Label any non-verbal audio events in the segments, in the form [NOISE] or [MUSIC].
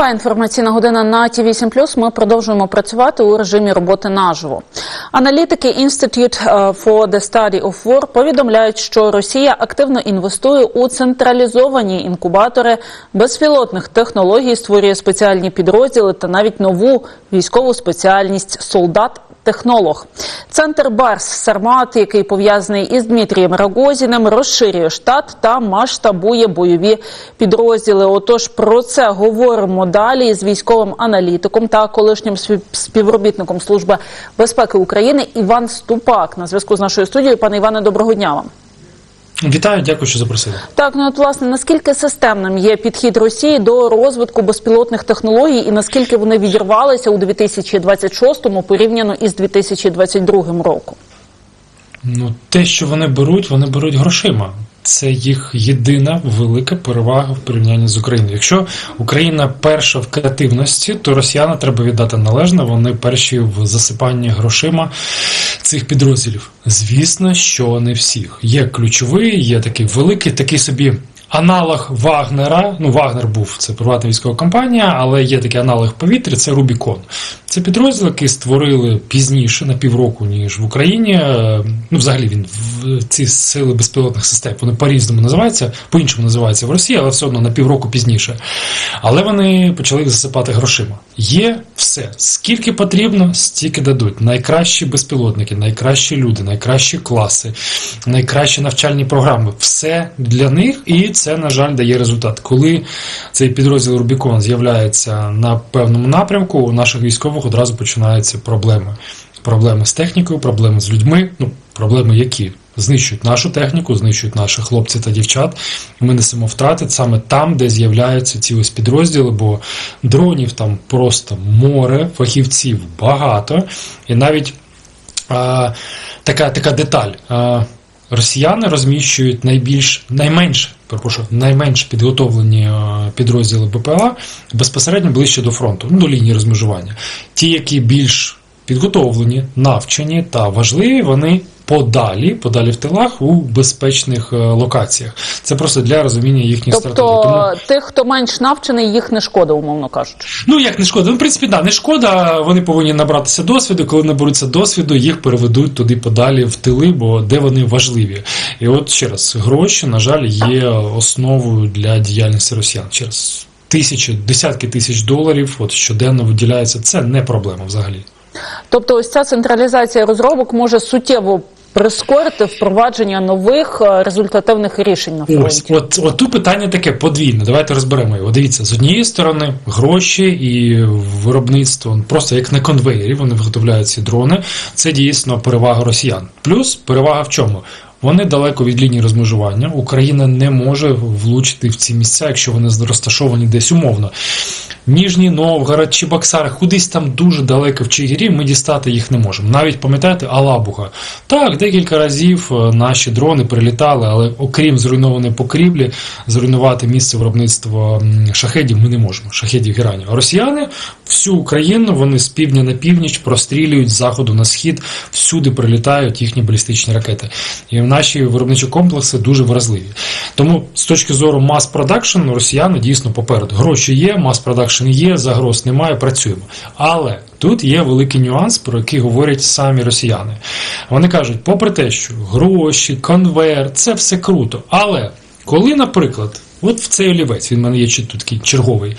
Нова інформаційна година на ті 8 Ми продовжуємо працювати у режимі роботи наживо. Аналітики Institute е, for the Study of War повідомляють, що Росія активно інвестує у централізовані інкубатори безпілотних технологій, створює спеціальні підрозділи та навіть нову військову спеціальність солдат. Технолог центр Барс Сармат, який пов'язаний із Дмитрієм Рогозіним, розширює штат та масштабує бойові підрозділи. Отож, про це говоримо далі з військовим аналітиком та колишнім спів- співробітником служби безпеки України Іван Ступак на зв'язку з нашою студією. Пане Іване, доброго дня вам. Вітаю, дякую, що запросили. Так, ну от власне наскільки системним є підхід Росії до розвитку безпілотних технологій, і наскільки вони відірвалися у 2026-му порівняно із 2022 роком? Ну, те, що вони беруть, вони беруть грошима. Це їх єдина велика перевага в порівнянні з Україною. Якщо Україна перша в креативності, то росіяни треба віддати належне. Вони перші в засипанні грошима цих підрозділів. Звісно, що не всіх. Є ключовий, є такий великий, такий собі. Аналог Вагнера, ну Вагнер був це приватна військова компанія, але є такий аналог повітря це Рубікон. Це підрозділ, який створили пізніше на півроку, ніж в Україні. Е, Ну, взагалі він в ці сили безпілотних систем вони по-різному називаються, по-іншому називаються в Росії, але все одно на півроку пізніше. Але вони почали засипати грошима. Є все. Скільки потрібно, стільки дадуть. Найкращі безпілотники, найкращі люди, найкращі класи, найкращі навчальні програми. Все для них, і це, на жаль, дає результат. Коли цей підрозділ Рубікон з'являється на певному напрямку, у наших військових одразу починаються проблеми. Проблеми з технікою, проблеми з людьми. Ну, проблеми які? Знищують нашу техніку, знищують наших хлопців та дівчат. Ми несемо втрати саме там, де з'являються ці ось підрозділи, бо дронів там просто море, фахівців багато. І навіть а, така, така деталь. А, росіяни розміщують найбільш найменш, перепрошую, найменш підготовлені підрозділи БПЛА безпосередньо ближче до фронту, ну, до лінії розмежування. Ті, які більш підготовлені, навчені та важливі, вони подалі, подалі в тилах у безпечних е, локаціях. Це просто для розуміння їхніх стратегій. Тобто Тому тих, хто менш навчений, їх не шкода, умовно кажучи. Ну, як не шкода? Ну, в принципі, да, не шкода. Вони повинні набратися досвіду. Коли наберуться досвіду, їх переведуть туди подалі в тили, бо де вони важливі. І от ще раз, гроші, на жаль, є основою для діяльності росіян. Ще раз, тисячі, десятки тисяч доларів от щоденно виділяється. Це не проблема взагалі. Тобто, ось ця централізація розробок може суттєво прискорити впровадження нових е, результативних рішень на Ось, от, от тут питання таке подвійне. Давайте розберемо його. Дивіться, з однієї сторони, гроші і виробництво просто як на конвейері, вони виготовляють ці дрони. Це дійсно перевага росіян. Плюс перевага в чому? Вони далеко від лінії розмежування. Україна не може влучити в ці місця, якщо вони розташовані десь умовно. Ніжній Новгород чи Баксар, кудись там дуже далеко в Чигирі, ми дістати їх не можемо. Навіть пам'ятаєте, Алабуга. Так, декілька разів е, наші дрони прилітали, але окрім зруйнованої покрівлі, зруйнувати місце виробництва шахедів ми не можемо. Шахедів геранів. А росіяни всю Україну вони з півдня на північ прострілюють з заходу на схід, всюди прилітають їхні балістичні ракети. І наші виробничі комплекси дуже вразливі. Тому з точки зору мас продакшн, росіяни дійсно попереду. Гроші є, мас продакшн є, загроз немає, працюємо. Але тут є великий нюанс, про який говорять самі росіяни. Вони кажуть, попри те, що гроші, конверт, це все круто. Але коли, наприклад, От в цей олівець, він в мене є тут такий черговий.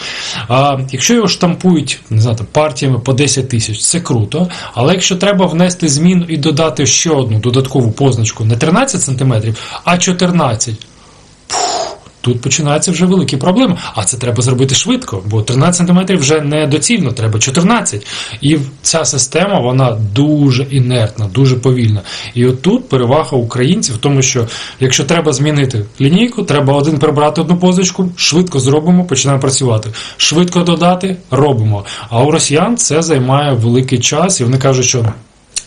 А, якщо його штампують не знаю, там, партіями по 10 тисяч, це круто. Але якщо треба внести зміну і додати ще одну додаткову позначку не 13 см, а 14 Тут починаються вже великі проблеми. А це треба зробити швидко, бо 13 см вже не доцільно, треба 14. І ця система вона дуже інертна, дуже повільна. І отут перевага українців в тому, що якщо треба змінити лінійку, треба один прибрати одну позичку, швидко зробимо, починаємо працювати. Швидко додати, робимо. А у росіян це займає великий час, і вони кажуть, що.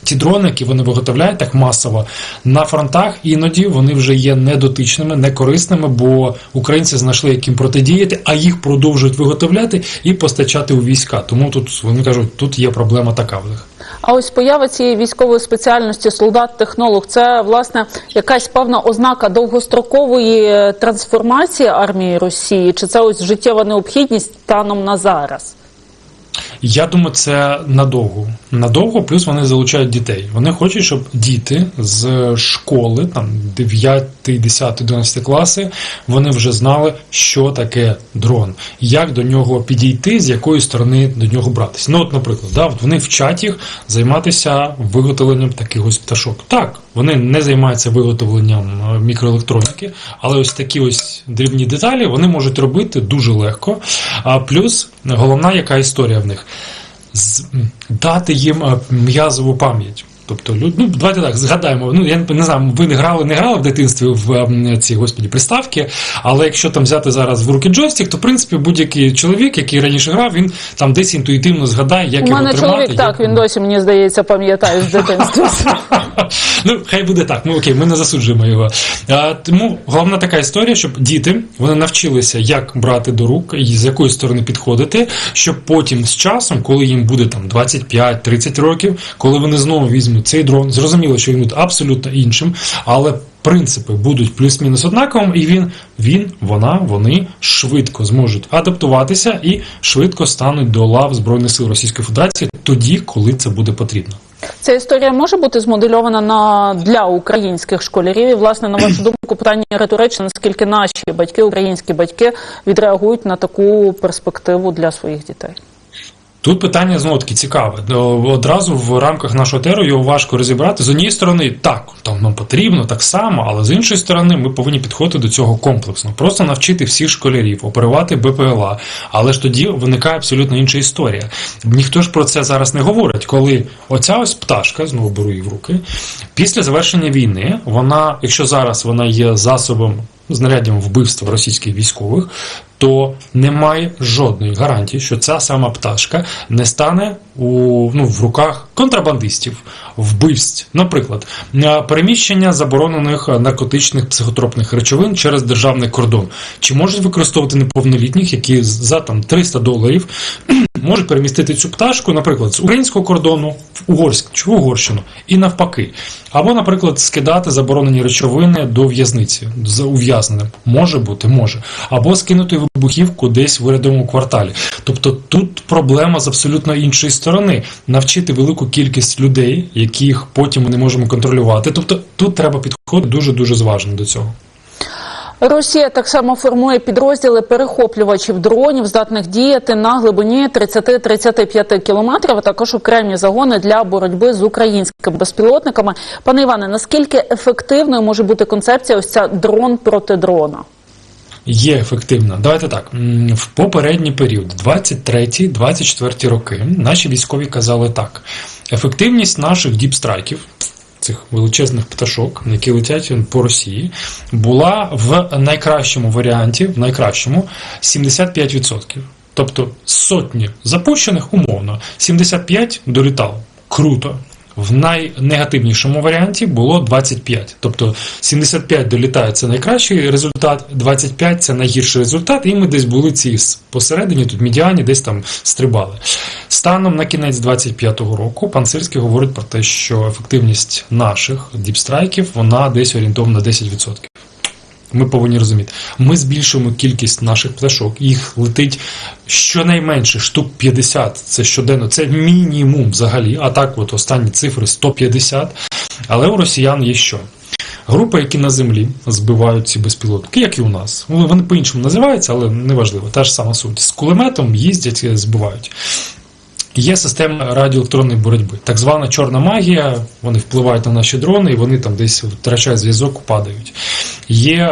Ті дрони, які вони виготовляють так масово на фронтах, іноді вони вже є недотичними, некорисними, бо українці знайшли яким протидіяти, а їх продовжують виготовляти і постачати у війська. Тому тут вони кажуть, тут є проблема така в них. А ось поява цієї військової спеціальності солдат-технолог це власне якась певна ознака довгострокової е, трансформації армії Росії, чи це ось життєва необхідність станом на зараз? Я думаю, це надовго. Надовго, плюс вони залучають дітей. Вони хочуть, щоб діти з школи, там 9, 10, 11 класи, вони вже знали, що таке дрон, як до нього підійти, з якої сторони до нього братися. Ну, от, наприклад, да, от вони вчать їх займатися виготовленням таких ось пташок. Так, вони не займаються виготовленням е, мікроелектроніки, але ось такі ось дрібні деталі вони можуть робити дуже легко. А плюс головна яка історія в них дати їм е, м'язову пам'ять. Тобто, ну, давайте так згадаємо. Ну я не знаю, ви не грали, не грали в дитинстві в ем, ці господі приставки. Але якщо там взяти зараз в руки джойстик, то в принципі будь-який чоловік, який раніше грав, він там десь інтуїтивно згадає, як У його мене тримати. чоловік так, як- він досі мені здається пам'ятає з дитинства. [LAUGHS] Ну, хай буде так. Ну окей, ми не засуджуємо його. А, тому головна така історія, щоб діти вони навчилися, як брати до рук і з якої сторони підходити, щоб потім з часом, коли їм буде там 25-30 років, коли вони знову візьмуть цей дрон, зрозуміло, що він буде абсолютно іншим, але. Принципи будуть плюс-мінус однаковим, і він, він, вона, вони швидко зможуть адаптуватися і швидко стануть до лав Збройних сил Російської Федерації тоді, коли це буде потрібно. Ця історія може бути змодельована на для українських школярів. І, власне, на вашу думку, питання риторичне, наскільки наші батьки, українські батьки, відреагують на таку перспективу для своїх дітей. Тут питання знову таки цікаве. Одразу в рамках нашого теру його важко розібрати. З однієї сторони, так, там нам потрібно так само, але з іншої сторони, ми повинні підходити до цього комплексно. Просто навчити всіх школярів оперувати БПЛА. Але ж тоді виникає абсолютно інша історія. Ніхто ж про це зараз не говорить, коли оця ось пташка, знову беру її в руки, після завершення війни, вона, якщо зараз вона є засобом. Знаряддям вбивства російських військових, то немає жодної гарантії, що ця сама пташка не стане у ну в руках контрабандистів, вбивств. Наприклад, е, переміщення заборонених наркотичних психотропних речовин через державний кордон. Чи можуть використовувати неповнолітніх, які за там 300 доларів [CLEARS THROAT] можуть перемістити цю пташку, наприклад, з українського кордону в Угорськ чи в Угорщину, і навпаки. Або, наприклад, скидати заборонені речовини до в'язниці з ув'язненим. Може бути, може. Або скинути вибухівку десь в урядовому кварталі. Тобто тут проблема з абсолютно іншої сторони. Навчити велику кількість людей, яких потім ми не можемо контролювати. Тобто тут треба підходити дуже-дуже зважно до цього. Росія так само формує підрозділи перехоплювачів дронів, здатних діяти на глибині 30-35 кілометрів, а також окремі загони для боротьби з українськими безпілотниками. Пане Іване, наскільки ефективною може бути концепція ось ця дрон проти дрона? Є ефективна. Давайте так. В попередній період, 23-24 роки, наші військові казали так: ефективність наших діпстрайків, цих величезних пташок, які летять по Росії, була в найкращому варіанті, в найкращому 75%. Тобто сотні запущених умовно 75 долітало. Круто. В найнегативнішому варіанті було 25. Тобто 75 долітає це найкращий результат, 25 це найгірший результат, і ми десь були ці посередині, тут медіані, десь там стрибали. Станом на кінець 25-го року пан Сирський говорить про те, що ефективність наших діпстрайків вона десь орієнтовна на 10%. Ми повинні розуміти, ми збільшуємо кількість наших пташок, їх летить щонайменше штук 50, це щоденно, це мінімум взагалі. А так, от останні цифри 150. Але у росіян є що? Групи, які на землі збивають ці безпілотники, як і у нас. Вони вони по-іншому називаються, але неважливо. Та ж сама суть. З кулеметом їздять, е, збивають. Є система радіоелектронної боротьби, так звана чорна магія. Вони впливають на наші дрони, і вони там десь втрачають зв'язок, падають. Є е,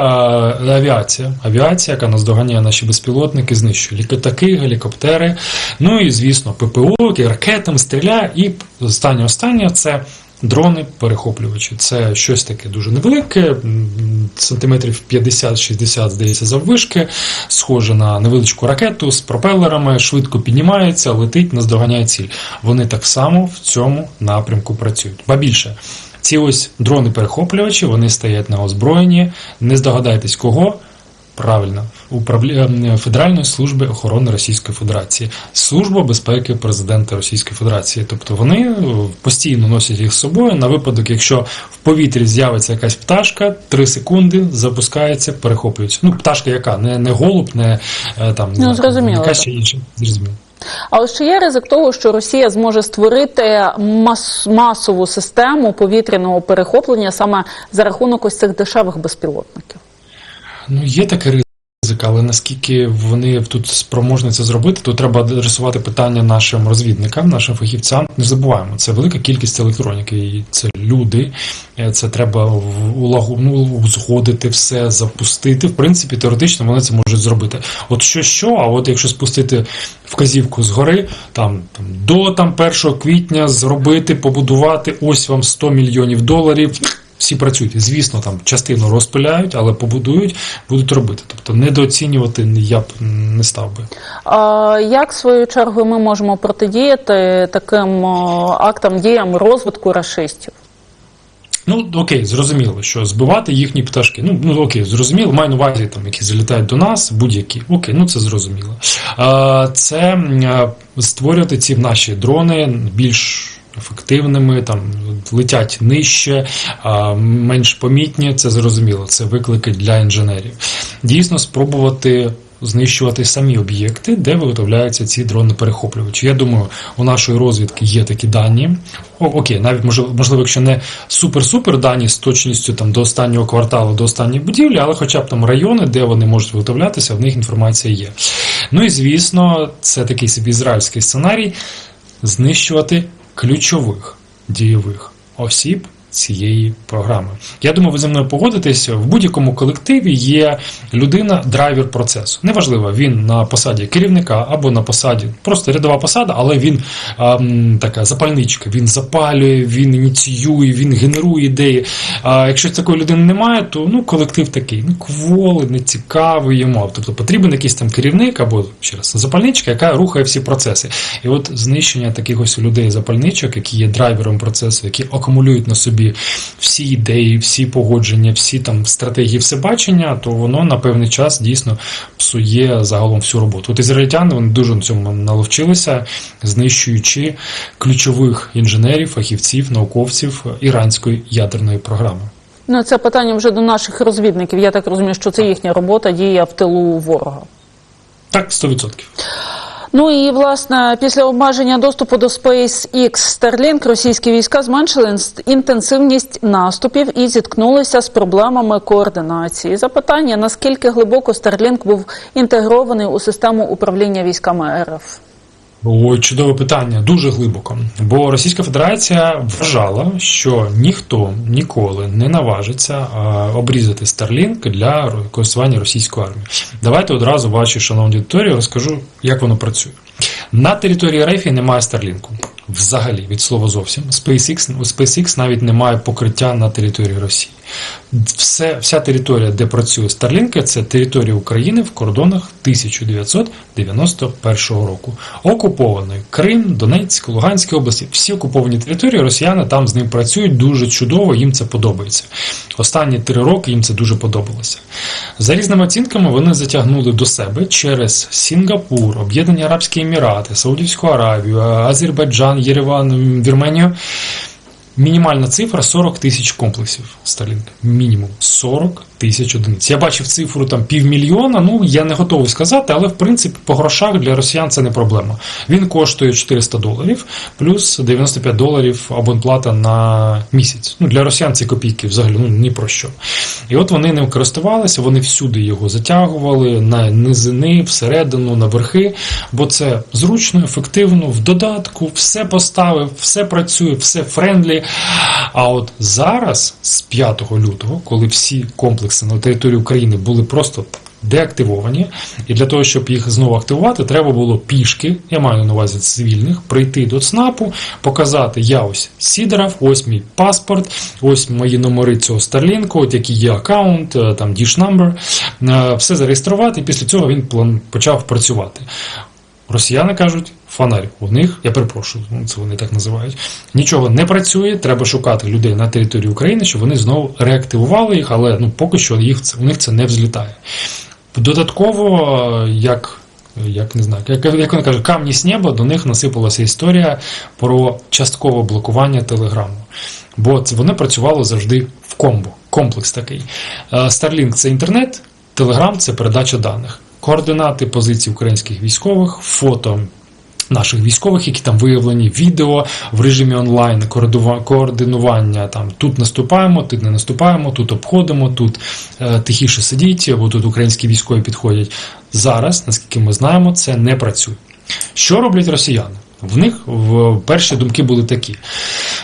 авіація, авіація, яка наздоганяє наші безпілотники, знищує літаки, гелікоптери. Ну і звісно, ППО, які ракетами стріляє. І останнє останнє це. Дрони перехоплювачі. Це щось таке дуже невелике, сантиметрів 50-60, здається, заввишки, схоже на невеличку ракету з пропелерами, швидко піднімається, летить, наздоганяє ціль. Вони так само в цьому напрямку працюють. Ба більше, ці ось дрони-перехоплювачі, вони стоять на озброєнні. Не здогадайтесь кого? Правильно, управління ем, Федеральної служби охорони Російської Федерації, служба безпеки президента Російської Федерації. Тобто вони е, постійно носять їх з собою на випадок, якщо в повітрі з'явиться якась пташка, 3 секунди запускається, перехоплюється. Ну, пташка яка? Не, не голуб, не е, там Ну, зрозуміло, яка ще інша. Зрозуміло. А ось чи є ризик того, що Росія зможе створити мас- масову систему повітряного перехоплення саме за рахунок ось цих дешевих безпілотників? Ну, є такий ризик, але наскільки вони тут спроможні це зробити, то треба адресувати питання нашим розвідникам, нашим фахівцям. Не забуваємо, це велика кількість електроніки, і це люди. е, Це треба ну, узгодити все, запустити. В принципі, теоретично вони це можуть зробити. От що що, а от якщо спустити вказівку згори, там, там до там 1 квітня зробити, побудувати, ось вам 100 мільйонів доларів. Всі працюють. Звісно, там частину розпиляють, але побудують, будуть робити. Тобто недооцінювати я б не став би. А як, в свою чергу, ми можемо протидіяти таким актам, діям розвитку рашистів? Ну окей, зрозуміло, що збивати їхні пташки. Ну ну окей, зрозуміло. Маю на увазі там, які залітають до нас, будь-які. Окей, ну це зрозуміло. А, це а, створювати ці наші дрони більш. Ефективними, там летять нижче, менш помітні, це зрозуміло. Це виклики для інженерів. Дійсно, спробувати знищувати самі об'єкти, де виготовляються ці дрони-перехоплювачі. Я думаю, у нашої розвідки є такі дані. О, окей, навіть можливо, якщо не супер-супер дані з точністю там до останнього кварталу, до останньої будівлі, але хоча б там райони, де вони можуть виготовлятися, в них інформація є. Ну і звісно, це такий собі ізраїльський сценарій знищувати ключових дієвих осіб цієї програми. Я думаю, ви зі мною погодитесь, в будь-якому колективі є людина, драйвер процесу. Неважливо, він на посаді керівника або на посаді, просто рядова посада, але він а, така запальничка, він запалює, він ініціює, він генерує ідеї. А якщо такої людини немає, то ну колектив такий, ну кволи, не цікавий йому. Тобто потрібен якийсь там керівник або ще раз запальничка, яка рухає всі процеси. І от знищення таких ось людей запальничок, які є драйвером процесу, які акумулюють на собі всі ідеї, всі погодження, всі там стратегії, все бачення, то воно на певний час дійсно псує загалом всю роботу. От ізраїльтяни вони дуже на цьому наловчилися, знищуючи ключових інженерів, фахівців, науковців іранської ядерної програми. Ну, це питання вже до наших розвідників. Я так розумію, що це їхня робота діє в тилу ворога. Так, 100%. Ну і власне після обмеження доступу до SpaceX Starlink російські війська зменшили інтенсивність наступів і зіткнулися з проблемами координації. Запитання: наскільки глибоко Starlink був інтегрований у систему управління військами РФ? Ой, чудове питання, дуже глибоко. Бо Російська Федерація вважала, що ніхто ніколи не наважиться обрізати Starlink для користування російської армії. Давайте одразу вашій шановній аудиторії розкажу, як воно працює. На території РФ немає Starlink. Взагалі, від слова зовсім. SpaceX, у SpaceX навіть немає покриття на території Росії. Все, вся територія, де працює Starlink, це територія України в кордонах 1991 року. Окупований Крим, Донецьк, Луганська області. Всі окуповані території, росіяни там з ним працюють дуже чудово, їм це подобається. Останні три роки їм це дуже подобалося. За різними оцінками вони затягнули до себе через Сінгапур, Об'єднані Арабські Емірати, Саудівську Аравію, Азербайджан, Єреван, Вірменію. Мінімальна цифра 40 тисяч комплексів Starlink. Мінімум 40 тисяч одиниць. Я бачив цифру там півмільйона. Ну я не готовий сказати, але в принципі по грошах для росіян це не проблема. Він коштує 400 доларів плюс 95 доларів абонплата на місяць. Ну для росіян ці копійки взагалі ну ні про що. І от вони ним користувалися, вони всюди його затягували на низини, всередину, на верхи, бо це зручно, ефективно, в додатку, все поставив, все працює, все френдлі. А от зараз, з 5 лютого, коли всі комплекси на території України були просто деактивовані, і для того, щоб їх знову активувати, треба було пішки, я маю на увазі цивільних, прийти до ЦНАПу, показати, я ось Сідоров, ось мій паспорт, ось мої номери цього Starlink, от який є аккаунт, е, там dish number, е, все зареєструвати, і після цього він почав працювати. Росіяни кажуть, фонарь у них, я перепрошую, ну, це вони так називають. Нічого не працює, треба шукати людей на території України, щоб вони знову реактивували їх, але ну поки що їх у них це не взлітає. Додатково, як, як не знаю, як, як вони кажуть, камні з неба, до них насипалася історія про часткове блокування телеграму. Бо це вони працювали завжди в комбо, комплекс такий. Е, Starlink це інтернет, Telegram це передача даних. Координати позицій українських військових, фото наших військових, які там виявлені, відео в режимі онлайн, координування. Там тут наступаємо, тут не наступаємо, тут обходимо, тут е, тихіше сидіть, або тут українські військові підходять. Зараз, наскільки ми знаємо, це не працює. Що роблять росіяни? В них в перші думки були такі: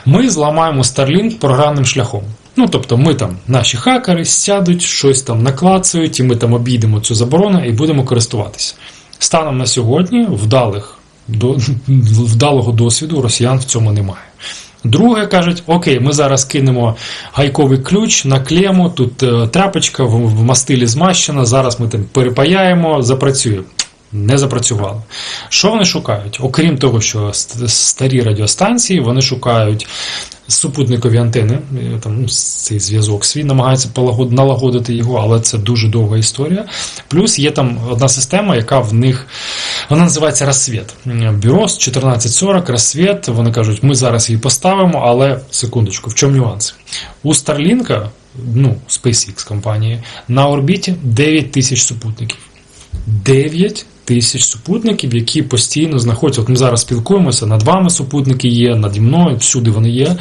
ми зламаємо Starlink програмним шляхом. Ну, тобто, ми там, наші хакери сядуть, щось там наклацають, і ми там обійдемо цю заборону і будемо користуватися. Станом на сьогодні вдалих, до, вдалого досвіду росіян в цьому немає. Друге кажуть, окей, ми зараз кинемо гайковий ключ на клему, тут е, тряпочка в, мастилі змащена, зараз ми там перепаяємо, запрацює. Не запрацювало. Що вони шукають? Окрім того, що старі радіостанції, вони шукають супутникові антени, е, там ну, цей зв'язок свій, намагаються налагодити його, але це дуже довга історія. Плюс є там одна система, яка в них вона називається Розсвіт. Бюро з 1440, Розсвіт. Вони кажуть, ми зараз її поставимо, але секундочку, в чому нюанс? У Starlink, ну, SpaceX компанії, на орбіті 9 тисяч супутників. 9 тисяч супутників, які постійно знаходяться. От ми зараз спілкуємося, над вами супутники є, наді мною, всюди вони є.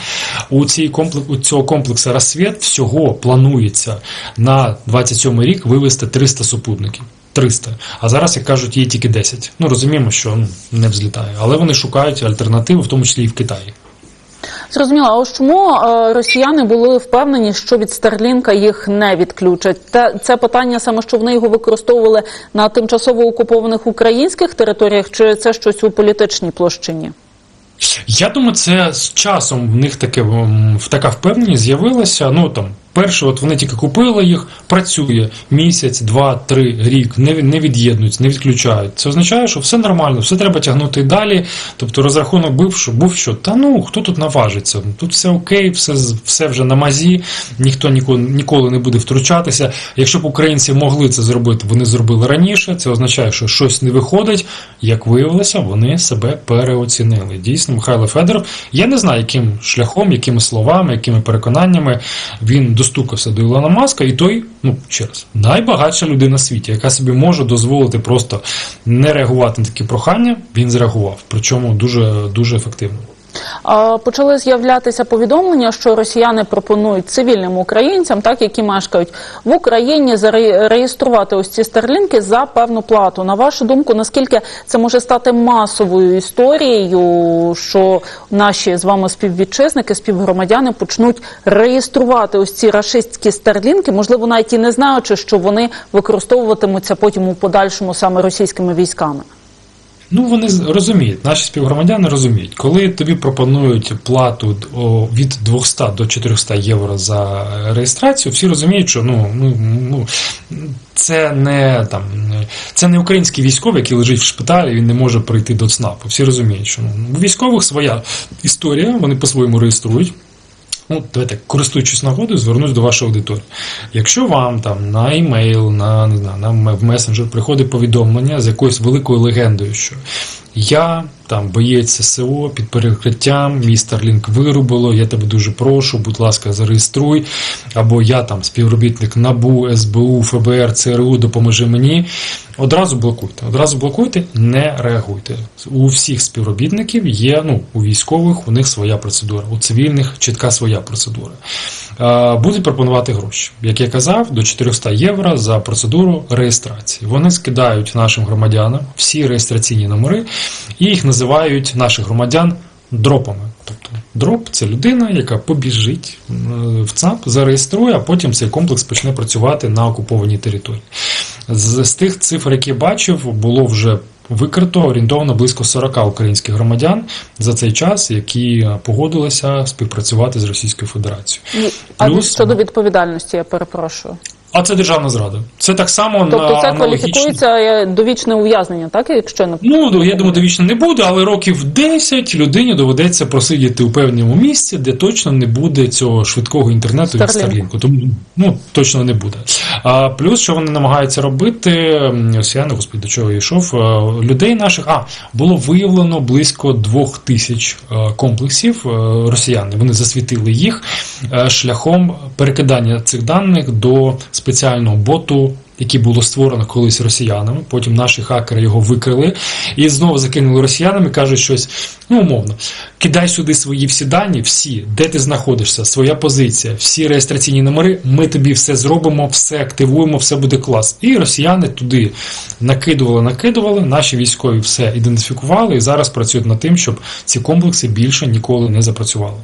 У, цій комплекс, у цього комплексу розсвіт всього планується на 27 рік вивести 300 супутників. 300. А зараз, як кажуть, є тільки 10. Ну розуміємо, що ну, не взлітає. Але вони шукають альтернативу, в тому числі і в Китаї. Зрозуміло, а ось чому е, росіяни були впевнені, що від Старлінка їх не відключать? Та це питання саме, що вони його використовували на тимчасово окупованих українських територіях, чи це щось у політичній площині? Я думаю, це з часом в них таке така впевненість з'явилася. Ну там перше, от вони тільки купили їх, працює місяць, два, три, рік, не, не від'єднуються, не відключають. Це означає, що все нормально, все треба тягнути далі. Тобто розрахунок був, що був що, та ну хто тут наважиться? Тут все окей, все, все вже на мазі, ніхто ніколи, ніколи не буде втручатися. Якщо б українці могли це зробити, вони зробили раніше. Це означає, що щось не виходить. Як виявилося, вони себе переоцінили. Дійсно, Михайло Федоров. Я не знаю, яким шляхом, якими словами, якими переконаннями він достукався до Ілона Маска, і той, ну ще раз, найбагатша людина в світі, яка собі може дозволити просто не реагувати на такі прохання. Він зреагував, причому дуже дуже ефективно. Почали з'являтися повідомлення, що росіяни пропонують цивільним українцям, так які мешкають в Україні, зареєструвати ось ці старлінки за певну плату. На вашу думку, наскільки це може стати масовою історією, що наші з вами співвітчизники, співгромадяни почнуть реєструвати ось ці рашистські старлінки, можливо, навіть і не знаючи, що вони використовуватимуться потім у подальшому саме російськими військами. Ну, вони розуміють, наші співгромадяни розуміють, коли тобі пропонують плату від 200 до 400 євро за реєстрацію, всі розуміють, що ну, ну, ну це не там це не український військовий, який лежить в шпиталі, він не може прийти до ЦНАПу. Всі розуміють, що ну, у військових своя історія, вони по-своєму реєструють. Ну, давайте, користуючись нагодою, звернусь до вашої аудиторії. Якщо вам там на емейл, на, не знаю, на в месенджер приходить повідомлення з якоюсь великою легендою, що я там боєць ССО під перекриттям, мій Starlink вирубило, я тебе дуже прошу, будь ласка, зареєструй. Або я там співробітник НАБУ, СБУ, ФБР, ЦРУ, допоможи мені. Одразу блокуйте. Одразу блокуйте, не реагуйте. У всіх співробітників є, ну, у військових у них своя процедура, у цивільних чітка своя процедура. Е, Будуть пропонувати гроші. Як я казав, до 400 євро за процедуру реєстрації. Вони скидають нашим громадянам всі реєстраційні номери і їх називають наших громадян дропами. Тобто дроп це людина, яка побіжить е, в ЦАП, зареєструє, а потім цей комплекс почне працювати на окупованій території. З, з тих цифр, які я бачив, було вже викрито орієнтовно близько 40 українських громадян за цей час, які погодилися співпрацювати з Російською Федерацією. А Плюс- щодо відповідальності, я перепрошую. А це державна зрада. Це так само Тобто на це кваліфікується довічне ув'язнення, так якщо не Ну, я думаю, довічно не буде, але років 10 людині доведеться просидіти у певному місці, де точно не буде цього швидкого інтернету від. Starlink. Тому ну, точно не буде. А плюс, що вони намагаються робити, росіяни, господи, до чого я йшов, е, людей наших. А, було виявлено близько двох тисяч е, комплексів е, росіян. Вони засвітили їх шляхом перекидання цих даних до спеціального боту який було створено колись росіянами. Потім наші хакери його викрили і знову закинули росіянам і кажуть щось, ну умовно, кидай сюди свої всі дані, всі, де ти знаходишся, своя позиція, всі реєстраційні номери. Ми тобі все зробимо, все активуємо, все буде клас. І росіяни туди накидували, накидували. Наші військові все ідентифікували і зараз працюють над тим, щоб ці комплекси більше ніколи не запрацювали.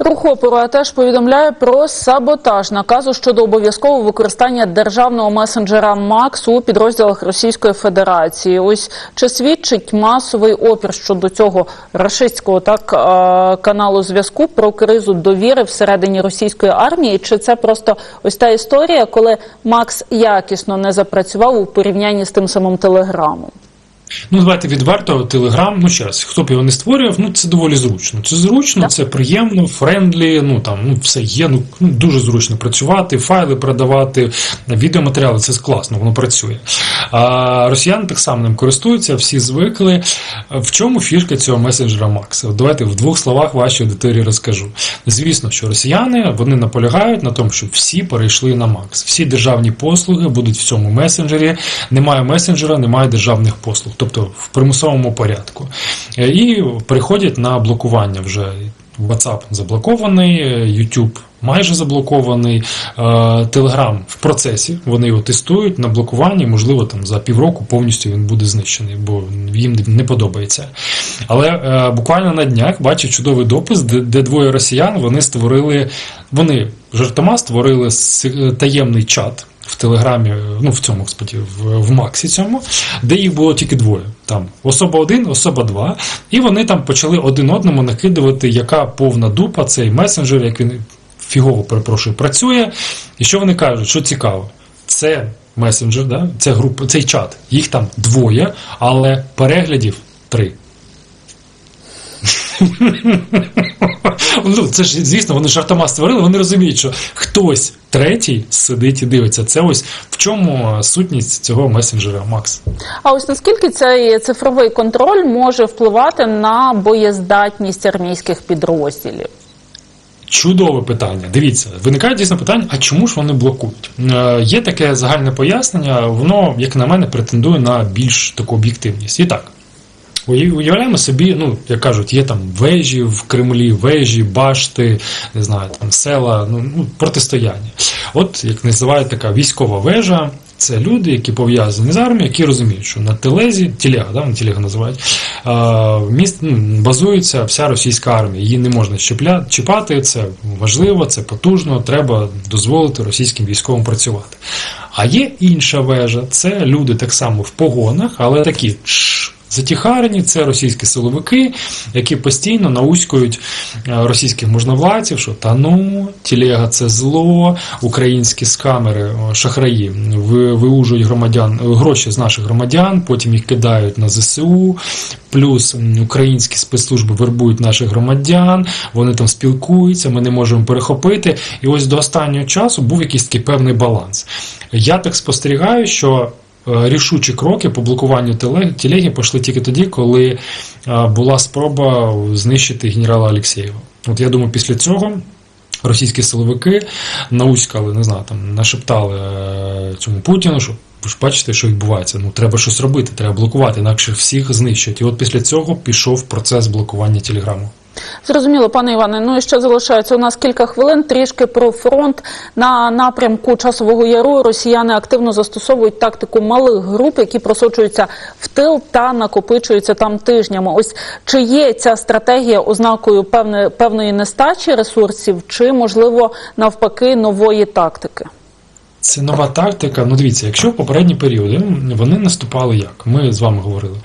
Рух опору теж повідомляє про саботаж наказу щодо обов'язкового використання державного месенджера МАКС у підрозділах Російської Федерації. Ось чи свідчить масовий опір щодо цього рашистського так е, каналу зв'язку про кризу довіри всередині російської армії? Чи це просто ось та історія, коли Макс якісно не запрацював у порівнянні з тим самим телеграмом? Ну, давайте відверто, Телеграм, ну ще раз, хто б його не створював, ну це доволі зручно. Це зручно, це приємно, френдлі, ну там ну все є. Ну, ну дуже зручно працювати, файли продавати, відеоматеріали, це класно, воно працює. А росіяни так само ним користуються, всі звикли. В чому фішка цього месенджера? От Давайте в двох словах вашій аудиторії розкажу. Звісно, що росіяни вони наполягають на тому, щоб всі перейшли на Max. Всі державні послуги будуть в цьому месенджері. Немає месенджера, немає державних послуг, тобто в примусовому порядку. Е, І переходять на блокування вже. WhatsApp заблокований, YouTube майже заблокований, е, Telegram в процесі. Вони його тестують на блокуванні. Можливо, там за півроку повністю він буде знищений, бо їм не подобається. Але е, буквально на днях бачив чудовий допис, де, де двоє росіян вони створили, вони жартома створили таємний чат. В телеграмі, ну в цьому господі, в, в Максі цьому, де їх було тільки двоє. Там особа один, особа два. І вони там почали один одному накидувати, яка повна дупа цей месенджер, як він фігово перепрошую, працює. І що вони кажуть, що цікаво, це месенджер, да? це група, цей чат. Їх там двоє, але переглядів три. [LAUGHS] Ну, це ж, звісно, вони жартома створили, вони розуміють, що хтось третій сидить і дивиться. Це ось в чому сутність цього месенджера Макс. А ось наскільки цей цифровий контроль може впливати на боєздатність армійських підрозділів? Чудове питання. Дивіться, виникає дійсно питання, а чому ж вони блокують? Е, є таке загальне пояснення, воно, як на мене, претендує на більш таку об'єктивність. І так. Уяв- Уявляємо собі, ну як кажуть, є там вежі в Кремлі, вежі, башти, не знаю, там села, ну, ну протистояння. От як називають така військова вежа, це люди, які пов'язані з армією, які розуміють, що на телезі, тілега, да, на називають, міст ну, базується вся російська армія. Її не можна щепля, чіпати. Це важливо, це потужно. Треба дозволити російським військовим працювати. А є інша вежа, це люди так само в погонах, але такі. Затіхарені це російські силовики, які постійно науськують е, російських можновладців, що та ну, тілега це зло, українські скамери, шахраї ви- виужують громадян е, гроші з наших громадян, потім їх кидають на ЗСУ. Плюс українські спецслужби вербують наших громадян, вони там спілкуються, ми не можемо перехопити. І ось до останнього часу був якийсь такий певний баланс. Я так спостерігаю, що рішучі кроки по блокуванню теле- телеги пішли тільки тоді, коли е, була спроба знищити генерала Алексєєва. От я думаю, після цього. Російські силовики науськали, не знаю, там нашептали е, цьому Путіну, що ви ж бачите, що відбувається. Ну треба щось робити, треба блокувати, інакше всіх знищать. І от після цього пішов процес блокування телеграму. Зрозуміло, пане Іване. Ну і ще залишається у нас кілька хвилин. Трішки про фронт на напрямку часового яру. Росіяни активно застосовують тактику малих груп, які просочуються в тил та накопичуються там тижнями. Ось чи є ця стратегія ознакою певне, певної нестачі ресурсів, чи можливо навпаки нової тактики? Це нова тактика. Ну дивіться, якщо в попередні періоди вони наступали як? Ми з вами говорили.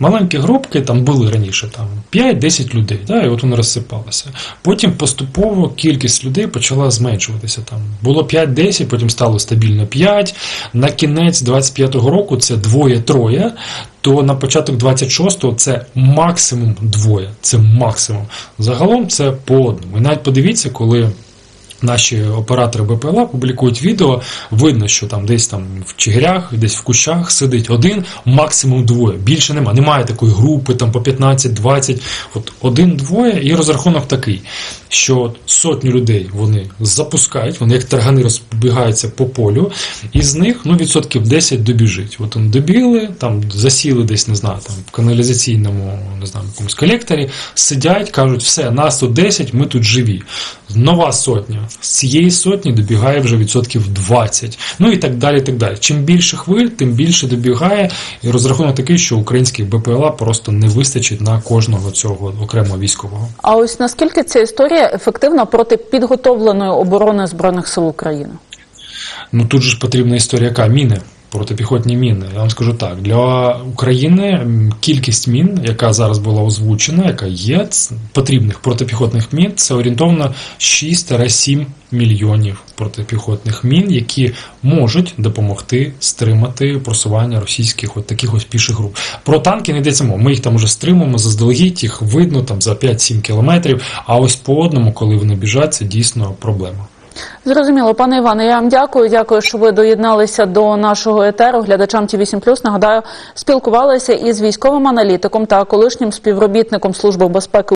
Маленькі групки там були раніше там 5-10 людей, да, і от вони розсипалися. Потім поступово кількість людей почала зменшуватися. Там було 5-10, потім стало стабільно 5. На кінець 25-го року це двоє-троє. То на початок 26-го це максимум двоє. Це максимум. Загалом це по одному. І навіть подивіться, коли наші оператори БПЛА публікують відео, видно, що там десь там в чигирях, десь в кущах сидить один, максимум двоє. Більше нема. Немає такої групи, там по 15-20. От один-двоє, і розрахунок такий, що от сотню людей вони запускають, вони як таргани розбігаються по полю, і з них ну, відсотків 10 добіжить. От вони добігли, там засіли десь, не знаю, там в каналізаційному, не знаю, якомусь колекторі, сидять, кажуть, все, нас тут 10, ми тут живі. Нова сотня. З цієї сотні добігає вже відсотків 20. Ну і так далі. так далі. Чим більше хвиль, тим більше добігає. І розрахунок такий, що українських БПЛА просто не вистачить на кожного цього окремого військового. А ось наскільки ця історія ефективна проти підготовленої оборони збройних сил України? Ну тут же ж потрібна історія яка міни. Протипіхотні міни. Я вам скажу так: для України кількість мін, яка зараз була озвучена, яка є потрібних протипіхотних мін, це орієнтовно 6-7 мільйонів протипіхотних мін, які можуть допомогти стримати просування російських от таких ось піших груп. Про танки не йдеться мова. Ми їх там уже стримуємо заздалегідь, їх видно там за 5-7 кілометрів. А ось по одному, коли вони біжать, це дійсно проблема. Зрозуміло, пане Іване, я вам дякую. Дякую, що ви доєдналися до нашого етеру. Глядачам ті 8 Нагадаю, спілкувалися із військовим аналітиком та колишнім співробітником Служби безпеки